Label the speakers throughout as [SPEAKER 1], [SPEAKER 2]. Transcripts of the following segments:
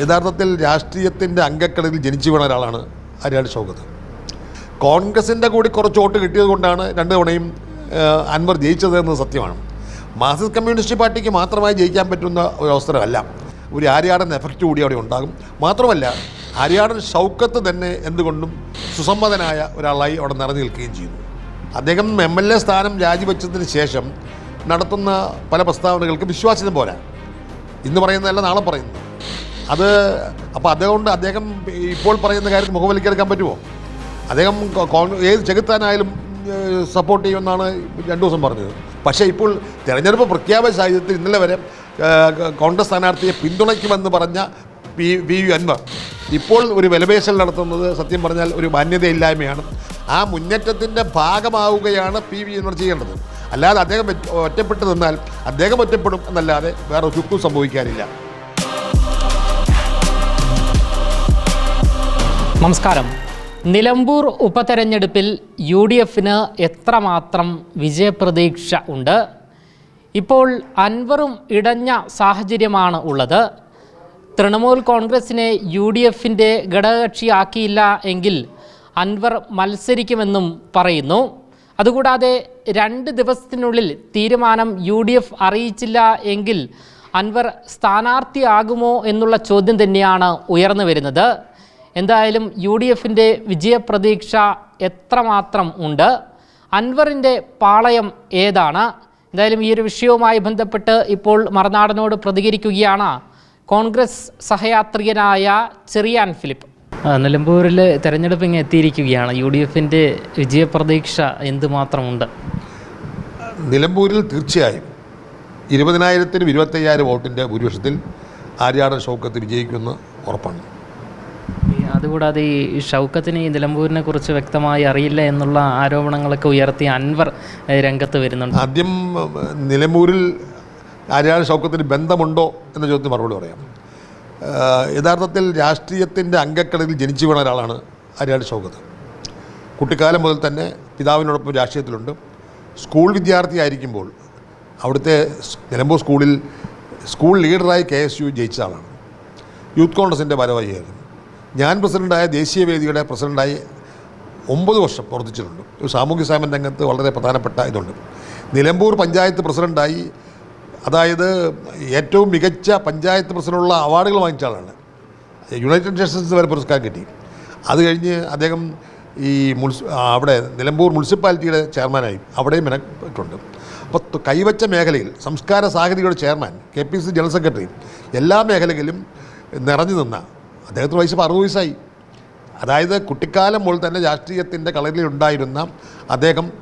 [SPEAKER 1] യഥാർത്ഥത്തിൽ രാഷ്ട്രീയത്തിന്റെ അങ്കക്കടലിൽ ജനിച്ചു വീണ ഒരാളാണ് അരിയാൾ ഷൗക്കത്ത് കോൺഗ്രസിന്റെ കൂടി കുറച്ച് വോട്ട് കിട്ടിയത് കൊണ്ടാണ് രണ്ട് തവണയും അൻവർ ജയിച്ചത് എന്നത് സത്യമാണ്. മാർക്സിസ്റ്റ് കമ്മ്യൂണിസ്റ്റ് പാർട്ടിക്ക് മാത്രമായി ജയിക്കാൻ പറ്റുന്ന ഒരു അവസരമല്ല. ഒരു ആര്യാടൻ എഫക്റ്റ് കൂടി അവിടെ ഉണ്ടാകും. മാത്രമല്ല ആര്യാടൻ ഷൗക്കത്ത് തന്നെ എന്തുകൊണ്ടും സുസമ്മതനായ ഒരാളായി അവിടെ നിറഞ്ഞു നിൽക്കുകയും ചെയ്യുന്നു അദ്ദേഹം എം എൽ എ സ്ഥാനം രാജിവെച്ചതിന് ശേഷം നടത്തുന്ന പല പ്രസ്താവനകൾക്ക് വിശ്വാസ്യത പോരാ. ഇന്ന് പറയുന്നതല്ല നാളെ പറയുന്നത്. അത് അപ്പോൾ അതുകൊണ്ട് അദ്ദേഹം ഇപ്പോൾ പറയുന്ന കാര്യത്തിൽ മുഖവിലക്കെടുക്കാൻ പറ്റുമോ? അദ്ദേഹം ഏത് ചെകുത്താനായാലും സപ്പോർട്ട് ചെയ്യുമെന്നാണ് രണ്ടു ദിവസം പറഞ്ഞത്. പക്ഷേ ഇപ്പോൾ തെരഞ്ഞെടുപ്പ് പ്രഖ്യാപന സാഹചര്യത്തിൽ ഇന്നലെ വരെ കോൺഗ്രസ് സ്ഥാനാർത്ഥിയെ പിന്തുണയ്ക്കുമെന്ന് പറഞ്ഞ പി വി യു അൻവർ. ഇപ്പോൾ ഒരു വിലപേശൽ നടത്തുന്നത് സത്യം പറഞ്ഞാൽ ഒരു മാന്യതയില്ലായ്മയാണ്. ആ മുന്നേറ്റത്തിന്റെ ഭാഗമാവുകയാണ് പി വി അൻവർ ചെയ്യേണ്ടത്. അല്ലാതെ അദ്ദേഹം ഒറ്റപ്പെട്ടു നിന്നാൽ അദ്ദേഹം ഒറ്റപ്പെടും എന്നല്ലാതെ വേറെ ചുക്കും സംഭവിക്കാനില്ല.
[SPEAKER 2] നമസ്കാരം. നിലമ്പൂർ ഉപതെരഞ്ഞെടുപ്പിൽ യു ഡി എഫിന് എത്രമാത്രം വിജയപ്രതീക്ഷ ഉണ്ട്? ഇപ്പോൾ അൻവറും ഇടഞ്ഞ സാഹചര്യമാണ് ഉള്ളത്. തൃണമൂൽ കോൺഗ്രസിനെ യു ഡി എഫിന്റെ ഘടകകക്ഷിയാക്കിയില്ല എങ്കിൽ അൻവർ മത്സരിക്കുമെന്നും പറയുന്നു. അതുകൂടാതെ രണ്ട് ദിവസത്തിനുള്ളിൽ തീരുമാനം യു ഡി എഫ് അറിയിച്ചില്ല എങ്കിൽ അൻവർ സ്ഥാനാർത്ഥിയാകുമോ എന്നുള്ള ചോദ്യം തന്നെയാണ് ഉയർന്നു വരുന്നത്. എന്തായാലും യു ഡി എഫിന്റെ വിജയപ്രതീക്ഷ എത്രമാത്രം ഉണ്ട്? അൻവറിന്റെ പാളയം ഏതാണ്? എന്തായാലും ഈ ഒരു വിഷയവുമായി ബന്ധപ്പെട്ട് ഇപ്പോൾ മറുനാടനോട് പ്രതികരിക്കുകയാണ് കോൺഗ്രസ് സഹയാത്രികനായ ചെറിയാൻ ഫിലിപ്പ്. നിലമ്പൂരിൽ തെരഞ്ഞെടുപ്പ് ഇങ്ങനെ എത്തിയിരിക്കുകയാണ്. യു ഡി എഫിന്റെ വിജയപ്രതീക്ഷ എന്തുമാത്രമുണ്ട്?
[SPEAKER 1] നിലമ്പൂരിൽ തീർച്ചയായും ഇരുപതിനായിരത്തിനും ഇരുപത്തയ്യായിരം വോട്ടിന്റെ ഭൂരിപക്ഷത്തിൽ ആര്യാടൻ ഷൗക്കത്ത് വിജയിക്കുമെന്ന് ഉറപ്പാണ്.
[SPEAKER 2] അതുകൂടാതെ ഈ ഷൗക്കത്തിന് ഈ നിലമ്പൂരിനെ കുറിച്ച് വ്യക്തമായി അറിയില്ല എന്നുള്ള ആരോപണങ്ങളൊക്കെ ഉയർത്തി അൻവർ രംഗത്ത് വരുന്നുണ്ട്.
[SPEAKER 1] ആദ്യം നിലമ്പൂരിൽ ആര്യാടൻ ഷൗക്കത്തിന് ബന്ധമുണ്ടോ എന്ന ചോദ്യത്തിന് മറുപടി പറയാം. യഥാർത്ഥത്തിൽ രാഷ്ട്രീയത്തിന്റെ അംഗക്കളിൽ ജനിച്ചു വീണ ഒരാളാണ് ആര്യാട് ഷൗക്കത്ത്. കുട്ടിക്കാലം മുതൽ തന്നെ പിതാവിനോടൊപ്പം രാഷ്ട്രീയത്തിലുണ്ട്. സ്കൂൾ വിദ്യാർത്ഥിയായിരിക്കുമ്പോൾ അവിടുത്തെ നിലമ്പൂർ സ്കൂളിൽ സ്കൂൾ ലീഡറായി കെ എസ് യു ജയിച്ച ആളാണ് യൂത്ത് കോൺഗ്രസിന്റെ ഭാരവാഹിയായിരുന്നു. ഞാൻ പ്രസിഡന്റായ ദേശീയ വേദിയുടെ പ്രസിഡന്റായി ഒമ്പത് വർഷം പ്രവർത്തിച്ചിട്ടുണ്ട്. ഒരു സാമൂഹ്യ സേവന രംഗത്ത് വളരെ പ്രധാനപ്പെട്ട ഇതുണ്ട്. നിലമ്പൂർ പഞ്ചായത്ത് പ്രസിഡന്റായി അതായത് ഏറ്റവും മികച്ച പഞ്ചായത്ത് പ്രസിഡന്റുള്ള അവാർഡുകൾ വാങ്ങിച്ച ആളാണ്. യുണൈറ്റഡ് നേഷൻസ് വരെ പുരസ്കാരം കിട്ടി. അത് കഴിഞ്ഞ് അദ്ദേഹം ഈ മുൻസി അവിടെ നിലമ്പൂർ മുനിസിപ്പാലിറ്റിയുടെ ചെയർമാനായി അവിടെയും മെനക്കെട്ടുണ്ട് അപ്പോൾ കൈവച്ച മേഖലയിൽ സംസ്കാര സാഹിതികളുടെ chairman K P C general secretary എല്ലാ മേഖലകളിലും നിറഞ്ഞു നിന്ന അദ്ദേഹത്തിന് വയസ്സ് അറുപത് വയസ്സായി. അതായത് കുട്ടിക്കാലം മുതൽ തന്നെ രാഷ്ട്രീയത്തിന്റെ കളരിലുണ്ടായിരുന്ന അദ്ദേഹം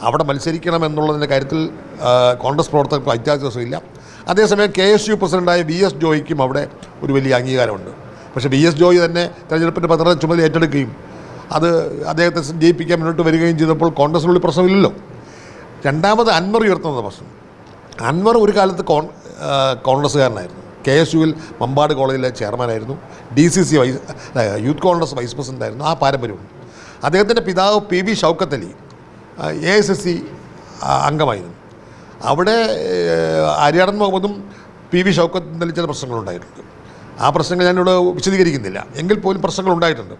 [SPEAKER 1] അവിടെ മത്സരിക്കണമെന്നുള്ളതിന്റെ കാര്യത്തിൽ കോൺഗ്രസ് പ്രവർത്തകർക്ക് അത്യാവശ്യമില്ല അതേസമയം കെ എസ് യു പ്രസിഡന്റായ വി എസ് ജോയിക്കും അവിടെ ഒരു വലിയ അംഗീകാരമുണ്ട്. പക്ഷേ വി എസ് ജോയി തന്നെ തെരഞ്ഞെടുപ്പിന്റെ പത്ര ചുമതല ഏറ്റെടുക്കുകയും അത് അദ്ദേഹത്തെ ജയിപ്പിക്കാൻ മുന്നോട്ട് വരികയും ചെയ്തപ്പോൾ കോൺഗ്രസിനുള്ളിൽ പ്രശ്നമില്ലല്ലോ. രണ്ടാമത് അൻവർ ഉയർത്തുന്നത് പ്രശ്നം. അൻവർ ഒരു കാലത്ത് കോൺ കോൺഗ്രസ്സുകാരനായിരുന്നു. കെ എസ് യുവിൽ മമ്പാട് കോളേജിലെ ചെയർമാനായിരുന്നു. D C C vice youth Congress vice പ്രസിഡന്റായിരുന്നു ആ പാരമ്പര്യമുണ്ട്. അദ്ദേഹത്തിന്റെ പിതാവ് P V Shoukath Ali A S S C അംഗമായിരുന്നു. അവിടെ ആര്യാടൻ മുഹമ്മദും പി വി ഷൗക്കത്തും തമ്മിൽ ചില പ്രശ്നങ്ങളുണ്ടായിട്ടുണ്ട്. ആ പ്രശ്നങ്ങൾ ഞാനിവിടെ വിശദീകരിക്കുന്നില്ല. എങ്കിൽ പോലും പ്രശ്നങ്ങൾ ഉണ്ടായിട്ടുണ്ട്.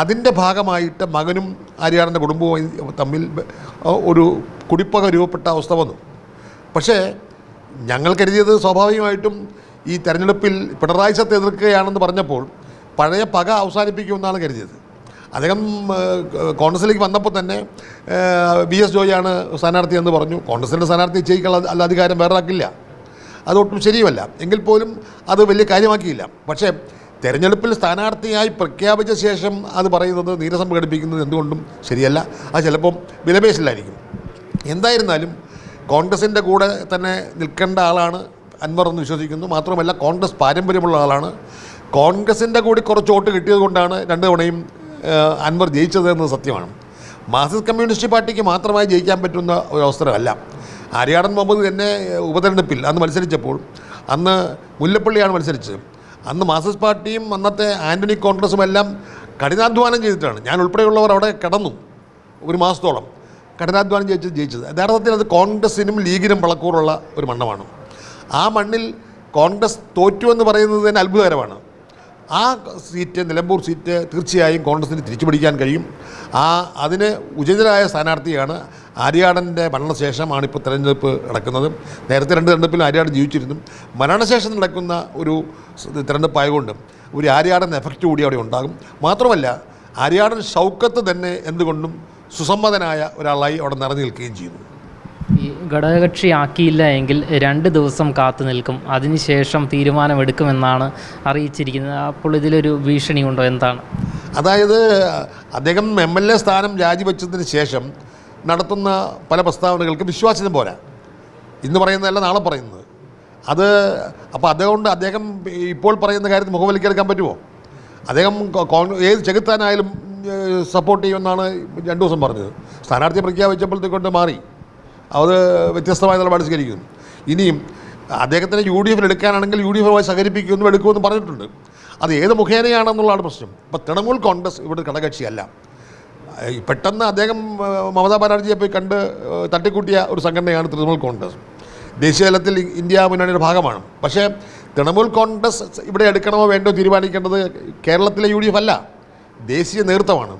[SPEAKER 1] അതിന്റെ ഭാഗമായിട്ട് മകനും അരിയാടന്റെ കുടുംബവും തമ്മിൽ ഒരു കുടിപ്പക രൂപപ്പെട്ട അവസ്ഥ വന്നു. പക്ഷേ ഞങ്ങൾ കരുതിയത് സ്വാഭാവികമായിട്ടും ഈ തെരഞ്ഞെടുപ്പിൽ പിണറായി സത്ത് എതിർക്കുകയാണെന്ന് പറഞ്ഞപ്പോൾ പഴയ പക അവസാനിപ്പിക്കുമെന്നാണ് കരുതിയത്. അദ്ദേഹം കോൺഗ്രസിലേക്ക് വന്നപ്പോൾ തന്നെ ബി എസ് ജോയിയാണ് സ്ഥാനാർത്ഥി എന്ന് പറഞ്ഞു. കോൺഗ്രസിന്റെ സ്ഥാനാർത്ഥി ചെയ്യിക്കുള്ള അല്ല അധികാരം വേറെ ആക്കില്ല അതൊട്ടും ശരിയുമല്ല. എങ്കിൽ പോലും അത് വലിയ കാര്യമാക്കിയില്ല. പക്ഷേ തെരഞ്ഞെടുപ്പിൽ സ്ഥാനാർത്ഥിയായി പ്രഖ്യാപിച്ച ശേഷം അത് പറയുന്നത് നീരസം പ്രകടിപ്പിക്കുന്നത് എന്തുകൊണ്ടും ശരിയല്ല. അത് ചിലപ്പം വിലപേശില്ലായിരിക്കും. എന്തായിരുന്നാലും കോൺഗ്രസിന്റെ കൂടെ തന്നെ നിൽക്കേണ്ട ആളാണ് അൻവർ എന്ന് വിശ്വസിക്കുന്നു. മാത്രമല്ല കോൺഗ്രസ് പാരമ്പര്യമുള്ള ആളാണ്. കോൺഗ്രസിന്റെ കൂടി കുറച്ച് വോട്ട് കിട്ടിയത് കൊണ്ടാണ് രണ്ട് തവണയും അൻവർ ജയിച്ചത് എന്നത് സത്യമാണ്. മാർക്സിസ്റ്റ് കമ്മ്യൂണിസ്റ്റ് പാർട്ടിക്ക് മാത്രമായി ജയിക്കാൻ പറ്റുന്ന ഒരു അവസരമല്ല. ആര്യാടൻ മുഹമ്മദ് തന്നെ ഉപതെരഞ്ഞെടുപ്പിൽ അന്ന് മത്സരിച്ചപ്പോൾ അന്ന് മുല്ലപ്പള്ളിയാണ് മത്സരിച്ചത്. അന്ന് മാർക്സിസ്റ്റ് പാർട്ടിയും അന്നത്തെ ആന്റണി കോൺഗ്രസും എല്ലാം കഠിനാധ്വാനം ചെയ്തിട്ടാണ്. ഞാൻ ഉൾപ്പെടെയുള്ളവർ അവിടെ കിടന്നു ഒരു മാസത്തോളം. കഠിനാധ്വാനം ജയിച്ച് ജയിച്ചത്. യഥാർത്ഥത്തിൽ അത് കോൺഗ്രസിനും ലീഗിനും വളക്കൂറുള്ള ഒരു മണ്ണമാണ് ആ മണ്ണിൽ കോൺഗ്രസ് തോറ്റു എന്ന് പറയുന്നത് തന്നെ അത്ഭുതകരമാണ്. ആ സീറ്റ് നിലമ്പൂർ സീറ്റ് തീർച്ചയായും കോൺഗ്രസിന് തിരിച്ചു പിടിക്കാൻ കഴിയും. ആ അതിന് ഉചിതരായ സ്ഥാനാർത്ഥിയാണ് ആര്യാടന്റെ മരണശേഷമാണ് ഇപ്പോൾ തെരഞ്ഞെടുപ്പ് നടക്കുന്നത്. നേരത്തെ രണ്ട് തെരഞ്ഞെടുപ്പിലും ആര്യാടൻ ജീവിച്ചിരുന്നു. മരണശേഷം നടക്കുന്ന ഒരു തെരഞ്ഞെടുപ്പായതുകൊണ്ട് ഒരു ആര്യാടൻ എഫക്റ്റ് കൂടി അവിടെ ഉണ്ടാകും. മാത്രമല്ല ആര്യാടൻ ഷൗക്കത്ത് തന്നെ എന്തുകൊണ്ടും സുസമ്മതനായ ഒരാളായി അവിടെ നിറഞ്ഞു നിൽക്കുകയും ചെയ്യുന്നു.
[SPEAKER 2] ഈ ഘടകകക്ഷി ആക്കിയില്ല എങ്കിൽ രണ്ട് ദിവസം കാത്തു നിൽക്കും. അതിനുശേഷം തീരുമാനമെടുക്കുമെന്നാണ് അറിയിച്ചിരിക്കുന്നത്. അപ്പോൾ ഇതിലൊരു ഭീഷണി ഉണ്ടോ? എന്താണ്?
[SPEAKER 1] അതായത് അദ്ദേഹം എം എൽ എ സ്ഥാനം രാജിവെച്ചതിന് ശേഷം നടത്തുന്ന പല പ്രസ്താവനകൾക്ക് വിശ്വാസ്യത പോരാ. ഇന്ന് പറയുന്നതല്ല നാളെ പറയുന്നത്. അത് അപ്പോൾ അതുകൊണ്ട് അദ്ദേഹം ഇപ്പോൾ പറയുന്ന കാര്യത്തിൽ മുഖവിലക്കെടുക്കാൻ പറ്റുമോ? അദ്ദേഹം കോൺഗ്രസ് കോൺ- ഏത് ചെകുത്താനായാലും സപ്പോർട്ട് ചെയ്യുമെന്നാണ് രണ്ടു ദിവസം പറഞ്ഞത്. സ്ഥാനാർത്ഥിയെ പ്രഖ്യാപിച്ചപ്പോഴത്തേക്കൊണ്ട് മാറി. അത് വ്യത്യസ്തമായ നിലപാട് സ്വീകരിക്കുന്നു. ഇനിയും അദ്ദേഹത്തിന് യു ഡി എഫിൽ എടുക്കാനാണെങ്കിൽ യു ഡി എഫുമായി സഹകരിപ്പിക്കുമെന്നും എടുക്കുമെന്ന് പറഞ്ഞിട്ടുണ്ട്. അത് ഏത് മുഖേനയാണെന്നുള്ളതാണ് പ്രശ്നം. ഇപ്പോൾ തൃണമൂൽ കോൺഗ്രസ് ഇവിടെ ഘടകക്ഷിയല്ല പെട്ടെന്ന് അദ്ദേഹം മമതാ ബാനർജിയെ പോയി കണ്ട് തട്ടിക്കൂട്ടിയ ഒരു സംഘടനയാണ് തൃണമൂൽ കോൺഗ്രസ്. ദേശീയ തലത്തിൽ ഇന്ത്യ മുന്നണിയുടെ ഭാഗമാണ്. പക്ഷേ തൃണമൂൽ കോൺഗ്രസ് ഇവിടെ എടുക്കണമോ വേണ്ടോ തീരുമാനിക്കേണ്ടത് കേരളത്തിലെ യു ഡി എഫ് അല്ല ദേശീയ നേതൃത്വമാണ്.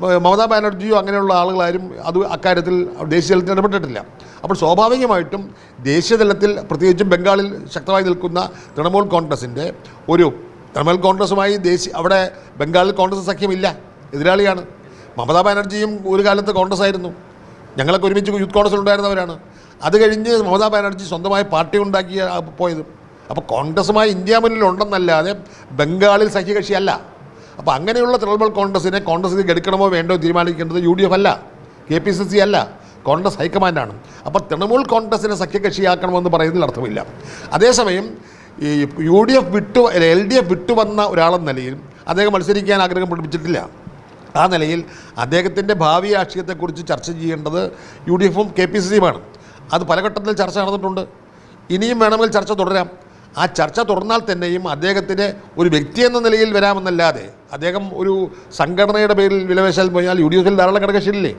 [SPEAKER 1] മമതാ ബാനർജിയോ അങ്ങനെയുള്ള ആളുകളാരും അത് അക്കാര്യത്തിൽ ദേശീയ തലത്തിൽ ഇടപെട്ടിട്ടില്ല. അപ്പോൾ സ്വാഭാവികമായിട്ടും ദേശീയ തലത്തിൽ പ്രത്യേകിച്ചും ബംഗാളിൽ ശക്തമായി നിൽക്കുന്ന തൃണമൂൽ കോൺഗ്രസിന്റെ ഒരു തൃണമൂൽ കോൺഗ്രസുമായി ദേശീയ അവിടെ ബംഗാളിൽ കോൺഗ്രസ് സഖ്യമില്ല. എതിരാളിയാണ്. മമതാ ബാനർജിയും ഒരു കാലത്ത് കോൺഗ്രസ് ആയിരുന്നു ഞങ്ങളൊക്കെ ഒരുമിച്ച് യൂത്ത് കോൺഗ്രസ് ഉണ്ടായിരുന്നവരാണ്. അത് കഴിഞ്ഞ് മമതാ ബാനർജി സ്വന്തമായി പാർട്ടി ഉണ്ടാക്കിയ പോയത്. അപ്പോൾ കോൺഗ്രസുമായി ഇന്ത്യ മുന്നിൽ ഉണ്ടെന്നല്ലാതെ ബംഗാളിൽ സഖ്യകക്ഷിയല്ല. അപ്പോൾ അങ്ങനെയുള്ള തൃണമൂൽ കോൺഗ്രസിനെ കോൺഗ്രസിലേക്ക് എടുക്കണമോ വേണ്ടോ തീരുമാനിക്കേണ്ടത് യു ഡി എഫ് അല്ല. കെ പി സി സി അല്ല. കോൺഗ്രസ് ഹൈക്കമാൻഡാണ്. അപ്പോൾ തൃണമൂൽ കോൺഗ്രസിനെ സഖ്യകക്ഷിയാക്കണമെന്ന് പറയുന്നതിൽ അർത്ഥമില്ല. അതേസമയം ഈ യു ഡി എഫ് വിട്ടു എൽ ഡി എഫ് വിട്ടുവന്ന ഒരാളെന്ന നിലയിൽ അദ്ദേഹം മത്സരിക്കാൻ ആഗ്രഹം പഠിപ്പിച്ചിട്ടില്ല ആ നിലയിൽ അദ്ദേഹത്തിന്റെ ഭാവി രാഷ്ട്രീയത്തെക്കുറിച്ച് ചർച്ച ചെയ്യേണ്ടത് യു ഡി എഫും കെ പി സി സിയുമാണ്. അത് പല ഘട്ടത്തിൽ ചർച്ച നടന്നിട്ടുണ്ട്. ഇനിയും വേണമെങ്കിൽ ചർച്ച തുടരാം. ആ ചർച്ച തുടർന്നാൽ തന്നെയും അദ്ദേഹത്തിന് ഒരു വ്യക്തി എന്ന നിലയിൽ വരാമെന്നല്ലാതെ അദ്ദേഹം ഒരു സംഘടനയുടെ പേരിൽ വിലവേശാൽ പോയാൽ യു ഡി എഫിൽ ധാരാളം ഘടകകക്ഷിയില്ലേ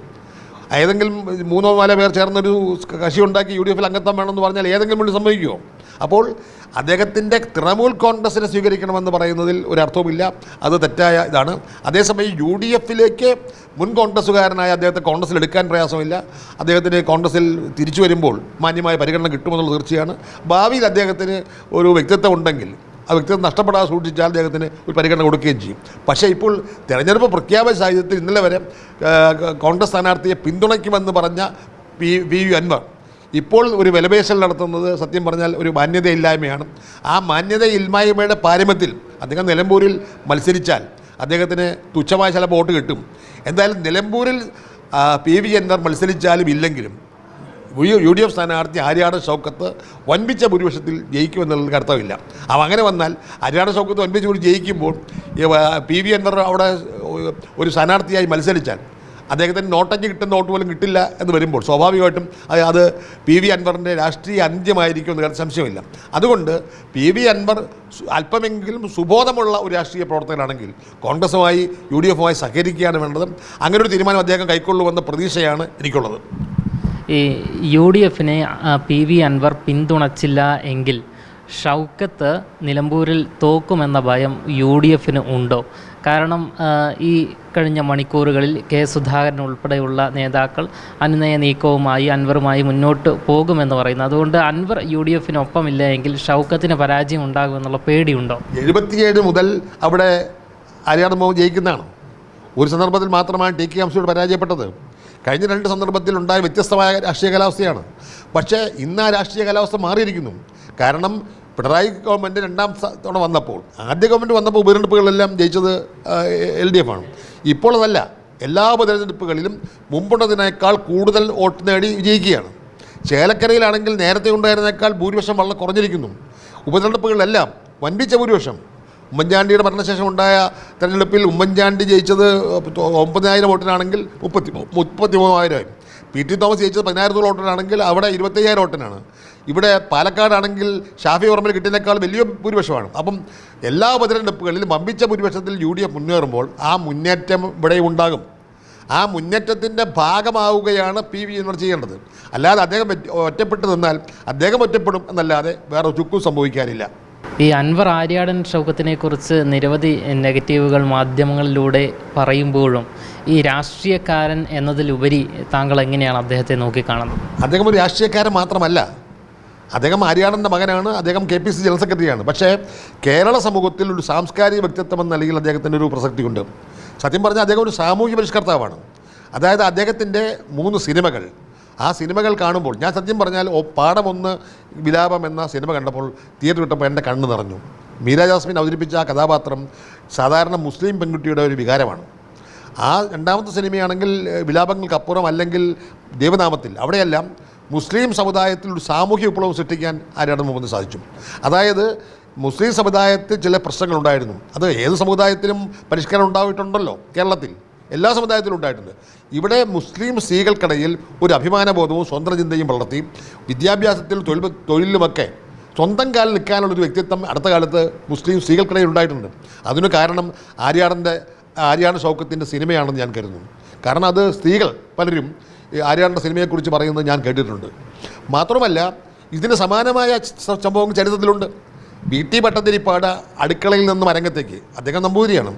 [SPEAKER 1] ഏതെങ്കിലും മൂന്നോ നാലോ പേർ ചേർന്നൊരു കക്ഷി ഉണ്ടാക്കി യു ഡി എഫിൽ അംഗത്വം വേണമെന്ന് പറഞ്ഞാൽ ഏതെങ്കിലും വേണ്ടി സംഭവിക്കുമോ അപ്പോൾ അദ്ദേഹത്തിന്റെ തൃണമൂൽ കോൺഗ്രസിനെ സ്വീകരിക്കണമെന്ന് പറയുന്നതിൽ ഒരർത്ഥവുമില്ല. അത് തെറ്റായ ഇതാണ്. അതേസമയം യു ഡി എഫിലേക്ക് മുൻ കോൺഗ്രസ്സുകാരനായ അദ്ദേഹത്തെ കോൺഗ്രസ്സിൽ എടുക്കാൻ പ്രയാസമില്ല. അദ്ദേഹത്തിന് കോൺഗ്രസ്സിൽ തിരിച്ചു വരുമ്പോൾ മാന്യമായ പരിഗണന കിട്ടുമെന്നുള്ള തീർച്ചയാണ്. ഭാവിയിൽ അദ്ദേഹത്തിന് ഒരു വ്യക്തിത്വം ഉണ്ടെങ്കിൽ ആ വ്യക്തിത്വം നഷ്ടപ്പെടാതെ സൂക്ഷിച്ചാൽ അദ്ദേഹത്തിന് ഒരു പരിഗണന കൊടുക്കുകയും ചെയ്യും. പക്ഷേ ഇപ്പോൾ തെരഞ്ഞെടുപ്പ് പ്രഖ്യാപന സാഹചര്യത്തിൽ ഇന്നലെ വരെ കോൺഗ്രസ് സ്ഥാനാർത്ഥിയെ പിന്തുണയ്ക്കുമെന്ന് പറഞ്ഞ പി വി യു അൻവർ. ഇപ്പോൾ ഒരു വിലപേശൽ നടത്തുന്നത് സത്യം പറഞ്ഞാൽ ഒരു മാന്യതയില്ലായ്മയാണ്. ആ മാന്യതയില്ലായ്മയുടെ പാരമ്യത്തിൽ അദ്ദേഹം നിലമ്പൂരിൽ മത്സരിച്ചാൽ അദ്ദേഹത്തിന് തുച്ഛമായ ചില വോട്ട് കിട്ടും. എന്തായാലും നിലമ്പൂരിൽ പി വി അൻവർ മത്സരിച്ചാലും ഇല്ലെങ്കിലും യു- ഡി എഫ് സ്ഥാനാർത്ഥി ഹരിയാട് ഷൗക്കത്ത് വൻപിച്ച ഭൂരിപക്ഷത്തിൽ ജയിക്കുമെന്നുള്ളത് അർത്ഥമില്ല അപ്പം അങ്ങനെ വന്നാൽ ഹരിയാട് ഷൗക്കത്ത് വൻപിച്ച കൂടി ജയിക്കുമ്പോൾ പി വി അൻവർ അവിടെ ഒരു സ്ഥാനാർത്ഥിയായി മത്സരിച്ചാൽ അദ്ദേഹത്തിന് നോട്ടഞ്ച് കിട്ടുന്ന നോട്ട് പോലും കിട്ടില്ല എന്ന് വരുമ്പോൾ സ്വാഭാവികമായിട്ടും അത് പി വി അൻവറിന്റെ രാഷ്ട്രീയ അന്ത്യമായിരിക്കും എന്ന് കാര്യത്തിൽ സംശയമില്ല. അതുകൊണ്ട് പി വി അൻവർ അല്പമെങ്കിലും സുബോധമുള്ള ഒരു രാഷ്ട്രീയ പ്രവർത്തകനാണെങ്കിൽ കോൺഗ്രസുമായി യു ഡി എഫുമായി സഹകരിക്കുകയാണ് വേണ്ടത്. അങ്ങനെ ഒരു തീരുമാനം അദ്ദേഹം കൈക്കൊള്ളുമെന്ന പ്രതീക്ഷയാണ് എനിക്കുള്ളത്.
[SPEAKER 2] ഈ യു ഡി എഫിനെ പി വി അൻവർ പിന്തുണച്ചില്ല എങ്കിൽ ഷൗക്കത്ത് നിലമ്പൂരിൽ തോക്കുമെന്ന ഭയം യു ഡി എഫിന് ഉണ്ടോ? കാരണം ഈ കഴിഞ്ഞ മണിക്കൂറുകളിൽ കെ സുധാകരൻ ഉൾപ്പെടെയുള്ള നേതാക്കൾ അനുനയ നീക്കവുമായി അൻവറുമായി മുന്നോട്ട് പോകുമെന്ന് പറയുന്നു. അതുകൊണ്ട് അൻവർ യു ഡി എഫിനൊപ്പമില്ല എങ്കിൽ ഷൗക്കത്തിന് പരാജയം ഉണ്ടാകുമെന്നുള്ള പേടിയുണ്ടോ?
[SPEAKER 1] എഴുപത്തിയേഴ് മുതൽ അവിടെ ആര്യാട് ജയിക്കുന്നതാണ്. ഒരു സന്ദർഭത്തിൽ മാത്രമാണ് ടി കെ അംശയോട് പരാജയപ്പെട്ടത്. കഴിഞ്ഞ രണ്ട് സന്ദർഭത്തിൽ ഉണ്ടായ വ്യത്യസ്തമായ രാഷ്ട്രീയ കാലാവസ്ഥയാണ്. പക്ഷേ ഇന്ന് ആ രാഷ്ട്രീയ കാലാവസ്ഥ മാറിയിരിക്കുന്നു. കാരണം പിണറായി ഗവൺമെന്റ് രണ്ടാം തവണ വന്നപ്പോൾ ആദ്യ ഗവൺമെന്റ് വന്നപ്പോൾ ഉപതെരഞ്ഞെടുപ്പുകളെല്ലാം ജയിച്ചത് എൽ ഡി എഫ് ആണ്. ഇപ്പോൾ അതല്ല. എല്ലാ ഉപതെരഞ്ഞെടുപ്പുകളിലും മുമ്പുള്ളതിനേക്കാൾ കൂടുതൽ വോട്ട് നേടി വിജയിക്കുകയാണ്. ചേലക്കരയിലാണെങ്കിൽ നേരത്തെ ഉണ്ടായിരുന്നേക്കാൾ ഭൂരിപക്ഷം വളരെ കുറഞ്ഞിരിക്കുന്നു. ഉപതെരഞ്ഞെടുപ്പുകളിലെല്ലാം വൻപിച്ച ഭൂരിപക്ഷം. ഉമ്മൻചാണ്ടിയുടെ മരണശേഷം ഉണ്ടായ തെരഞ്ഞെടുപ്പിൽ ഉമ്മൻചാണ്ടി ജയിച്ചത് ഒമ്പതിനായിരം വോട്ടിനാണെങ്കിൽ മുപ്പത്തി മുപ്പത്തി മൂവായിരമായി പി ടി തോമസ് ജയിച്ചത് പതിനായിരത്തോളം വോട്ടിനാണെങ്കിൽ അവിടെ ഇരുപത്തയ്യായിരം വോട്ടിനാണ്. ഇവിടെ പാലക്കാടാണെങ്കിൽ ഷാഫി ഓർമ്മയിൽ കിട്ടിയതിനേക്കാൾ വലിയ ഭൂരിപക്ഷമാണ്. അപ്പം എല്ലാ ഉപതെരഞ്ഞെടുപ്പുകളിലും വമ്പിച്ച ഭൂരിപക്ഷത്തിൽ യു ഡി എഫ് മുന്നേറുമ്പോൾ ആ മുന്നേറ്റം ഇവിടെ ഉണ്ടാകും. ആ മുന്നേറ്റത്തിന്റെ ഭാഗമാവുകയാണ് പി വി എന്നിവർ ചെയ്യേണ്ടത്. അല്ലാതെ അദ്ദേഹം ഒറ്റപ്പെട്ടു നിന്നാൽ അദ്ദേഹം ഒറ്റപ്പെടും എന്നല്ലാതെ വേറെ ചുക്കും സംഭവിക്കാനില്ല.
[SPEAKER 2] ഈ അൻവർ ആര്യാടൻ ഷൗക്കത്തിനെ കുറിച്ച് നിരവധി നെഗറ്റീവുകൾ മാധ്യമങ്ങളിലൂടെ പറയുമ്പോഴും ഈ രാഷ്ട്രീയക്കാരൻ എന്നതിലുപരി താങ്കൾ എങ്ങനെയാണ് അദ്ദേഹത്തെ നോക്കിക്കാണുന്നത്?
[SPEAKER 1] അദ്ദേഹം ഒരു രാഷ്ട്രീയക്കാരൻ മാത്രമല്ല. അദ്ദേഹം ആര്യാടന്റെ മകനാണ് അദ്ദേഹം കെ പി സി ജനറൽ സെക്രട്ടറിയാണ്. പക്ഷേ കേരള സമൂഹത്തിൽ ഒരു സാംസ്കാരിക വ്യക്തിത്വം എന്ന നിലയിൽ അദ്ദേഹത്തിന്റെ ഒരു പ്രസക്തിയുണ്ട്. സത്യം പറഞ്ഞാൽ അദ്ദേഹം ഒരു സാമൂഹ്യ പരിഷ്കർത്താവാണ്. അതായത് അദ്ദേഹത്തിന്റെ മൂന്ന് സിനിമകൾ ആ സിനിമകൾ കാണുമ്പോൾ ഞാൻ സത്യം പറഞ്ഞാൽ ഓ പാടമൊന്ന് വിലാപം എന്ന സിനിമ കണ്ടപ്പോൾ തിയേറ്റർ വിട്ടപ്പോൾ എന്റെ കണ്ണ് നിറഞ്ഞു. മീര ജാസ്മിൻ അവതരിപ്പിച്ച ആ കഥാപാത്രം സാധാരണ മുസ്ലിം പെൺകുട്ടിയുടെ ഒരു വികാരമാണ്. ആ രണ്ടാമത്തെ സിനിമയാണെങ്കിൽ വിലാപങ്ങൾക്കപ്പുറം അല്ലെങ്കിൽ ദേവനാമത്തിൽ അവിടെയെല്ലാം മുസ്ലിം സമുദായത്തിൽ ഒരു സാമൂഹ്യ വിപ്ലവം സൃഷ്ടിക്കാൻ ആര്യാടൻ മുഹമ്മദ് സാധിച്ചു. അതായത് മുസ്ലിം സമുദായത്തിൽ ചില പ്രശ്നങ്ങളുണ്ടായിരുന്നു. അത് ഏത് സമുദായത്തിലും പരിഷ്കരണം ഉണ്ടായിട്ടുണ്ടല്ലോ കേരളത്തിൽ. എല്ലാ സമുദായത്തിലും ഉണ്ടായിട്ടുണ്ട്. ഇവിടെ മുസ്ലിം സ്ത്രീകൾക്കിടയിൽ ഒരു അഭിമാനബോധവും സ്വന്തം ചിന്തയും വളർത്തി വിദ്യാഭ്യാസത്തിൽ തൊഴിൽ തൊഴിലുമൊക്കെ സ്വന്തം കാലിൽ നിൽക്കാനുള്ളൊരു വ്യക്തിത്വം അടുത്ത കാലത്ത് മുസ്ലിം സ്ത്രീകൾക്കിടയിൽ ഉണ്ടായിട്ടുണ്ട്. അതിന് കാരണം ആര്യാടന്റെ ആര്യാട് ഷൗക്കത്തിന്റെ സിനിമയാണെന്ന് ഞാൻ കരുതുന്നു. കാരണം അത് സ്ത്രീകൾ പലരും ആര്യാടന്റെ സിനിമയെക്കുറിച്ച് പറയുന്നത് ഞാൻ കേട്ടിട്ടുണ്ട്. മാത്രമല്ല ഇതിന് സമാനമായ സംഭവം ചരിത്രത്തിലുണ്ട്. വി ടി ഭട്ടതിരിപ്പാട് അടുക്കളയിൽ നിന്നും അരങ്ങത്തേക്ക്. അദ്ദേഹം നമ്പൂതിരിയാണ്.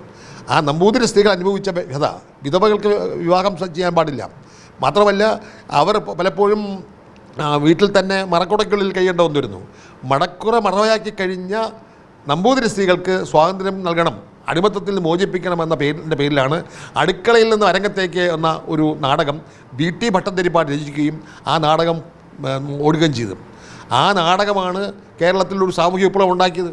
[SPEAKER 1] ആ നമ്പൂതിരി സ്ത്രീകൾ അനുഭവിച്ച വ്യഥ വിധവകൾക്ക് വിവാഹം ചെയ്യാൻ പാടില്ല. മാത്രമല്ല അവർ പലപ്പോഴും വീട്ടിൽ തന്നെ മറക്കുടയ്ക്കുള്ളിൽ കഴിയേണ്ട വന്നിരുന്നു മടക്കുറ മറവയാക്കി കഴിഞ്ഞ നമ്പൂതിരി സ്ത്രീകൾക്ക് സ്വാതന്ത്ര്യം നൽകണം അടിമത്തത്തിൽ നിന്ന് മോചിപ്പിക്കണം എന്ന പേരിന്റെ പേരിലാണ് അടുക്കളയിൽ നിന്ന് അരങ്ങത്തേക്ക് എന്ന ഒരു നാടകം ബി ടി ഭട്ടന്തിരിപ്പാട് രചിക്കുകയും ആ നാടകം ഓടുകയും ചെയ്തു. ആ നാടകമാണ് കേരളത്തിൽ ഒരു സാമൂഹ്യ വിപ്ലവം ഉണ്ടാക്കിയത്.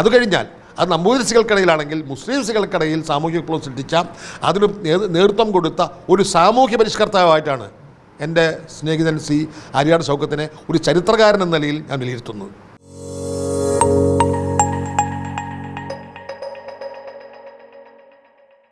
[SPEAKER 1] അത് കഴിഞ്ഞാൽ അത് നമ്പൂതിരിസികൾക്കിടയിലാണെങ്കിൽ മുസ്ലിംസുകൾക്കിടയിൽ സാമൂഹ്യ വിപ്ലവം സൃഷ്ടിച്ച അതിന് നേതൃത്വം കൊടുത്ത ഒരു സാമൂഹ്യ പരിഷ്കർത്താവായിട്ടാണ് എന്റെ സ്നേഹിതൻ സി ആര്യാട് ശൗക്കത്തിനെ ഒരു ചരിത്രകാരൻ എന്ന നിലയിൽ ഞാൻ വിലയിരുത്തുന്നത്.